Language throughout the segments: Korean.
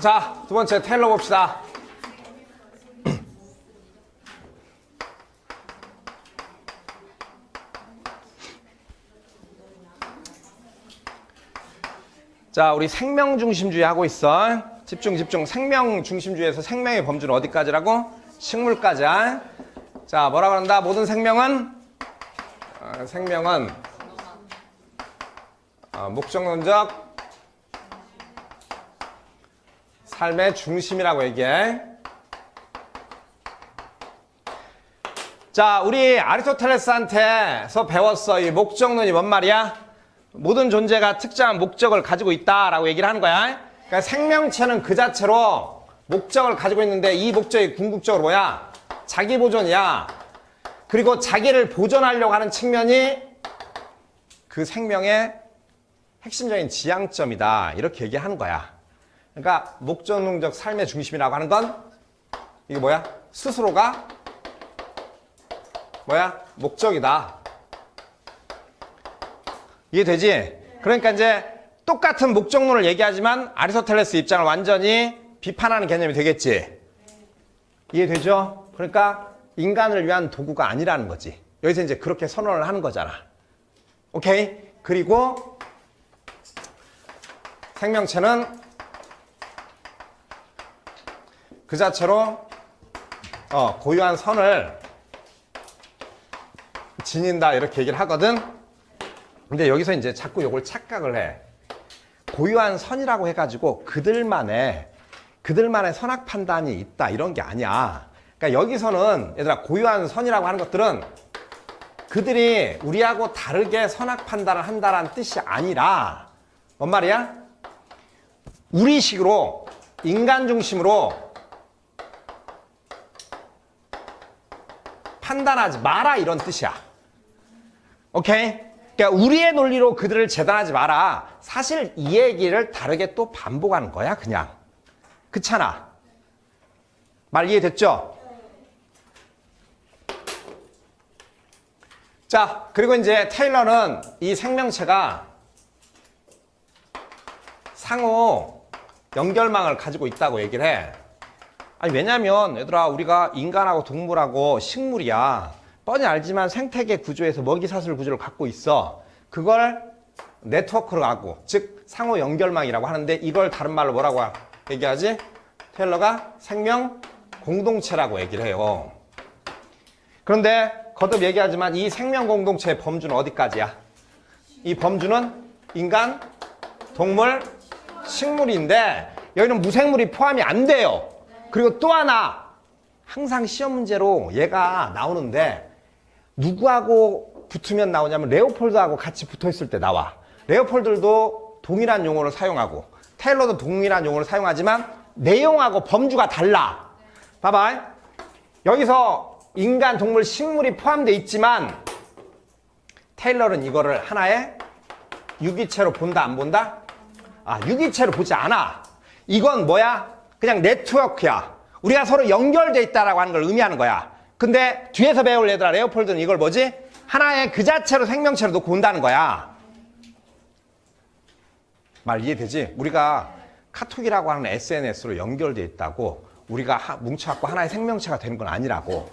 자, 두 번째 테일러 봅시다. 자, 우리 생명 중심주의 하고 있어. 집중, 집중. 생명 중심주의에서 생명의 범주는 어디까지라고? 식물까지야. 자, 뭐라 그런다? 모든 생명은 어, 생명은 어, 목적론적 삶의 중심이라고 얘기해. 자, 우리 아리스토텔레스한테서 배웠어. 이 목적론이 뭔 말이야? 모든 존재가 특정한 목적을 가지고 있다라고 얘기를 하는 거야. 그러니까 생명체는 그 자체로 목적을 가지고 있는데 이 목적이 궁극적으로 뭐야? 자기 보존이야. 그리고 자기를 보존하려고 하는 측면이 그 생명의 핵심적인 지향점이다. 이렇게 얘기하는 거야. 그러니까 목적론적 삶의 중심이라고 하는 건 이게 뭐야? 스스로가 뭐야? 목적이다. 이해되지? 그러니까 이제 똑같은 목적론을 얘기하지만 아리스토텔레스 입장을 완전히 비판하는 개념이 되겠지. 이해되죠? 그러니까 인간을 위한 도구가 아니라는 거지. 여기서 이제 그렇게 선언을 하는 거잖아. 오케이? 그리고 생명체는 그 자체로 어, 고유한 선을 지닌다 이렇게 얘기를 하거든. 근데 여기서 이제 자꾸 이걸 착각을 해. 고유한 선이라고 해가지고 그들만의 그들만의 선악 판단이 있다 이런 게 아니야. 그러니까 여기서는 얘들아 고유한 선이라고 하는 것들은 그들이 우리하고 다르게 선악 판단을 한다라는 뜻이 아니라 뭔 말이야? 우리 식으로 인간 중심으로 판단하지 마라 이런 뜻이야. 오케이? 그러니까 우리의 논리로 그들을 재단하지 마라. 사실 이 얘기를 다르게 또 반복하는 거야, 그냥. 그렇잖아. 말 이해됐죠? 자, 그리고 이제 테일러는 이 생명체가 상호 연결망을 가지고 있다고 얘기를 해. 아니, 왜냐면, 얘들아, 우리가 인간하고 동물하고 식물이야. 뻔히 알지만 생태계 구조에서 먹이사슬 구조를 갖고 있어. 그걸 네트워크로 하고, 즉, 상호 연결망이라고 하는데, 이걸 다른 말로 뭐라고 얘기하지? 테일러가 생명 공동체라고 얘기를 해요. 그런데 거듭 얘기하지만 이 생명 공동체의 범주는 어디까지야? 이 범주는 인간, 동물, 식물인데 여기는 무생물이 포함이 안 돼요. 그리고 또 하나 항상 시험 문제로 얘가 나오는데 누구하고 붙으면 나오냐면 레오폴드하고 같이 붙어 있을 때 나와. 레오폴드도 동일한 용어를 사용하고 테일러도 동일한 용어를 사용하지만 내용하고 범주가 달라. 봐봐. 여기서 인간, 동물, 식물이 포함되어 있지만 테일러는 이거를 하나의 유기체로 본다 안 본다? 아 유기체로 보지 않아. 이건 뭐야? 그냥 네트워크야. 우리가 서로 연결돼 있다라고 하는 걸 의미하는 거야. 근데 뒤에서 배울 얘들아 레오폴드는 이걸 뭐지? 하나의 그 자체로 생명체로 놓고 온다는 거야. 말 이해되지? 우리가 카톡이라고 하는 SNS로 연결돼 있다고 우리가 하- 뭉쳐갖고 하나의 생명체가 되는 건 아니라고.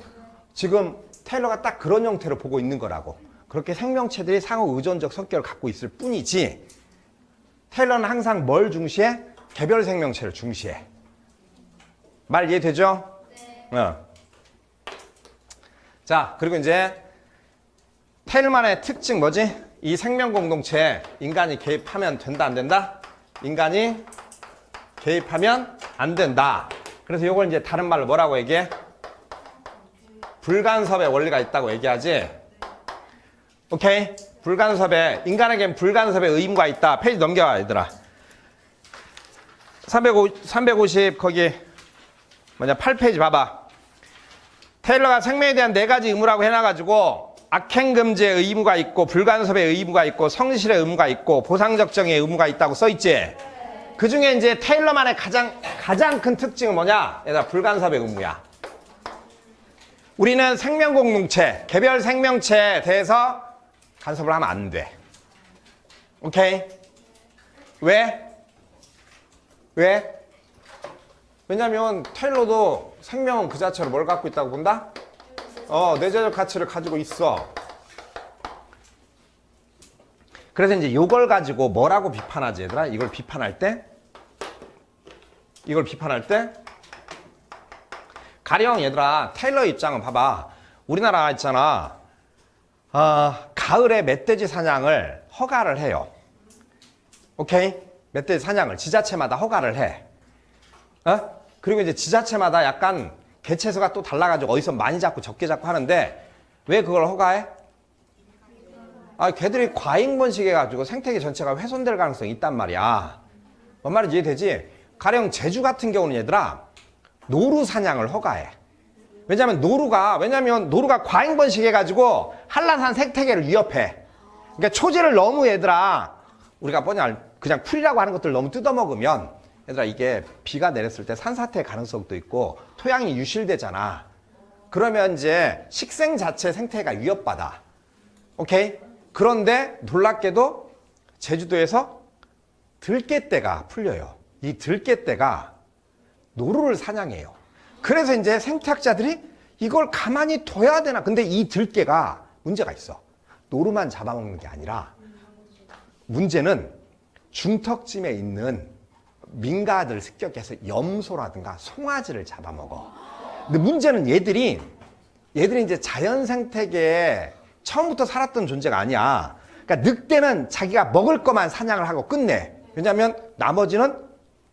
지금 테일러가 딱 그런 형태로 보고 있는 거라고. 그렇게 생명체들이 상호 의존적 성격을 갖고 있을 뿐이지. 테일러는 항상 뭘 중시해? 개별 생명체를 중시해. 말 이해되죠? 네. 어. 자, 그리고 이제 테일만의 특징 뭐지? 이 생명 공동체에 인간이 개입하면 된다 안 된다? 인간이 개입하면 안 된다. 그래서 이걸 이제 다른 말로 뭐라고 얘기해? 불간섭의 원리가 있다고 얘기하지. 오케이? 불간섭에 인간에겐 불간섭의 의무가 있다. 페이지 넘겨와 얘들아. 350, 350 거기 뭐냐 8페이지 봐봐. 테일러가 생명에 대한 네 가지 의무라고 해놔가지고 악행금지의 의무가 있고 불간섭의 의무가 있고 성실의 의무가 있고 보상적정의 의무가 있다고 써있지. 그 중에 이제 테일러만의 가장 가장 큰 특징은 뭐냐? 얘들아 불간섭의 의무야. 우리는 생명 공동체, 개별 생명체에 대해서 간섭을 하면 안 돼. 오케이? 왜? 왜? 왜냐면 테일러도 생명은 그 자체로 뭘 갖고 있다고 본다? 어, 내재적 가치를 가지고 있어. 그래서 이제 이걸 가지고 뭐라고 비판하지 얘들아? 이걸 비판할 때 이걸 비판할 때 가령 얘들아 테일러 입장은 봐봐 우리나라 있잖아 어, 가을에 멧돼지 사냥을 허가를 해요 오케이 멧돼지 사냥을 지자체마다 허가를 해 어? 그리고 이제 지자체마다 약간 개체수가 또 달라가지고 어디서 많이 잡고 적게 잡고 하는데 왜 그걸 허가해? 아, 걔들이 과잉 번식해가지고 생태계 전체가 훼손될 가능성이 있단 말이야. 뭔 말인지 이해되지? 가령 제주 같은 경우는 얘들아, 노루 사냥을 허가해. 왜냐면 노루가, 왜냐면 노루가 과잉 번식해가지고 한라산 생태계를 위협해. 그러니까 초지를 너무 얘들아, 우리가 뭐냐, 그냥 풀이라고 하는 것들 너무 뜯어먹으면 얘들아, 이게 비가 내렸을 때 산사태 가능성도 있고 토양이 유실되잖아. 그러면 이제 식생 자체 생태가 위협받아. 오케이? 그런데 놀랍게도 제주도에서 들깨떼가 풀려요. 이 들깨떼가 노루를 사냥해요. 그래서 이제 생태학자들이 이걸 가만히 둬야 되나. 근데 이 들깨가 문제가 있어. 노루만 잡아먹는 게 아니라 문제는 중턱쯤에 있는 민가들 습격해서 염소라든가 송아지를 잡아먹어. 근데 문제는 얘들이 얘들이 이제 자연 생태계에 처음부터 살았던 존재가 아니야. 그러니까 늑대는 자기가 먹을 것만 사냥을 하고 끝내. 왜냐면 나머지는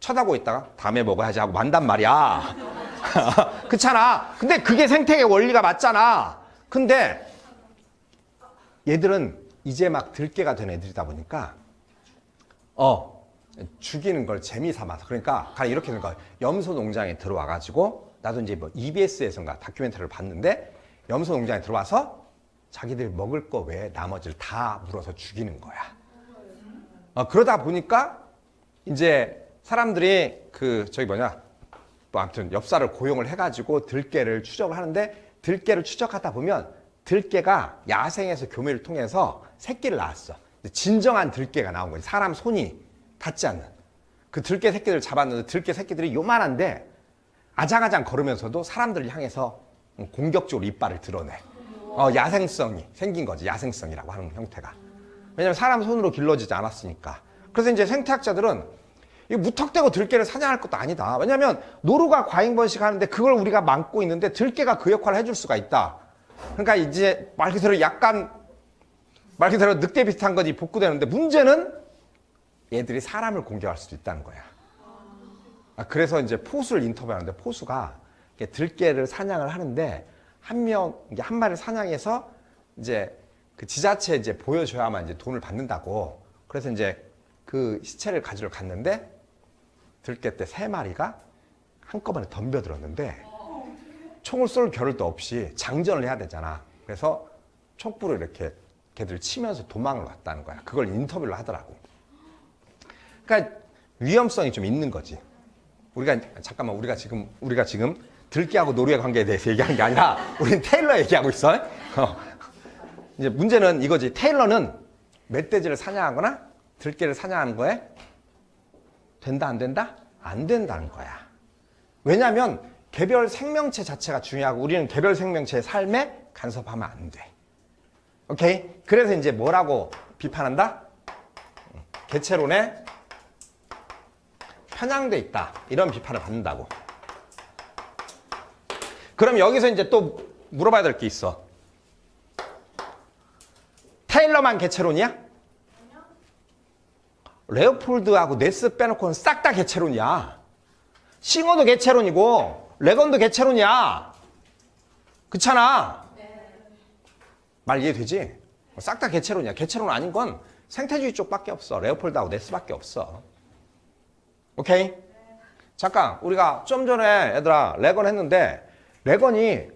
쳐다보고 있다가 다음에 먹어야지 하고 만단 말이야. 그렇잖아. 근데 그게 생태계 원리가 맞잖아. 근데 얘들은 이제 막 들깨가 된 애들이다 보니까 어 죽이는 걸 재미 삼아서 그러니까 가령 이렇게 되는 거야. 염소 농장에 들어와 가지고 나도 이제 뭐 EBS에선가 다큐멘터리를 봤는데 염소 농장에 들어와서 자기들 먹을 거 외에 나머지를 다 물어서 죽이는 거야. 어, 그러다 보니까 이제 사람들이 그 저기 뭐냐 뭐 아무튼 엽사를 고용을 해가지고 들깨를 추적을 하는데 들깨를 추적하다 보면 들깨가 야생에서 교미를 통해서 새끼를 낳았어. 진정한 들깨가 나온 거지. 사람 손이 닿지 않는 그 들깨 새끼들을 잡았는데 들깨 새끼들이 요만한데 아장아장 걸으면서도 사람들을 향해서 공격적으로 이빨을 드러내. 어, 야생성이 생긴 거지. 야생성이라고 하는 형태가. 왜냐면 사람 손으로 길러지지 않았으니까. 그래서 이제 생태학자들은 이 무턱대고 들깨를 사냥할 것도 아니다. 왜냐면 노루가 과잉 번식하는데 그걸 우리가 막고 있는데 들깨가 그 역할을 해줄 수가 있다. 그러니까 이제 말 그대로 약간 말 그대로 늑대 비슷한 거지 복구되는데 문제는 얘들이 사람을 공격할 수도 있다는 거야. 아, 그래서 이제 포수를 인터뷰하는데 포수가 들깨를 사냥을 하는데 한 명, 한 마리를 사냥해서 이제 그 지자체에 이제 보여줘야만 이제 돈을 받는다고. 그래서 이제 그 시체를 가지러 갔는데 들깨 때 세 마리가 한꺼번에 덤벼들었는데 총을 쏠 겨를도 없이 장전을 해야 되잖아. 그래서 촛불을 이렇게 걔들 치면서 도망을 갔다는 거야. 그걸 인터뷰를 하더라고. 그러니까 위험성이 좀 있는 거지. 우리가 잠깐만 우리가 지금 우리가 지금 들깨하고 노루의 관계에 대해서 얘기하는 게 아니라 우리는 테일러 얘기하고 있어. 어. 이제 문제는 이거지. 테일러는 멧돼지를 사냥하거나 들깨를 사냥하는 거에 된다 안 된다? 안 된다는 거야. 왜냐하면 개별 생명체 자체가 중요하고 우리는 개별 생명체의 삶에 간섭하면 안 돼. 오케이? 그래서 이제 뭐라고 비판한다? 개체론에 편향돼 있다. 이런 비판을 받는다고. 그럼 여기서 이제 또 물어봐야 될 게 있어. 테일러만 개체론이야? 레오폴드하고 네스 빼놓고는 싹 다 개체론이야. 싱어도 개체론이고 레건도 개체론이야. 그렇잖아. 말 이해되지? 싹 다 개체론이야. 개체론 아닌 건 생태주의 쪽밖에 없어. 레오폴드하고 네스밖에 없어. 오케이? 잠깐 우리가 좀 전에 얘들아 레건 했는데 레건이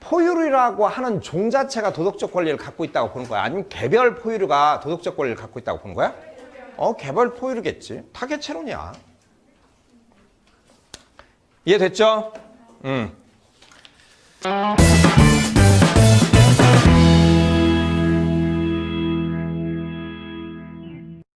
포유류라고 하는 종 자체가 도덕적 권리를 갖고 있다고 보는 거야? 아니면 개별 포유류가 도덕적 권리를 갖고 있다고 보는 거야? 어, 개별 포유류겠지. 다 개체론이야. 이해됐죠? 음. 아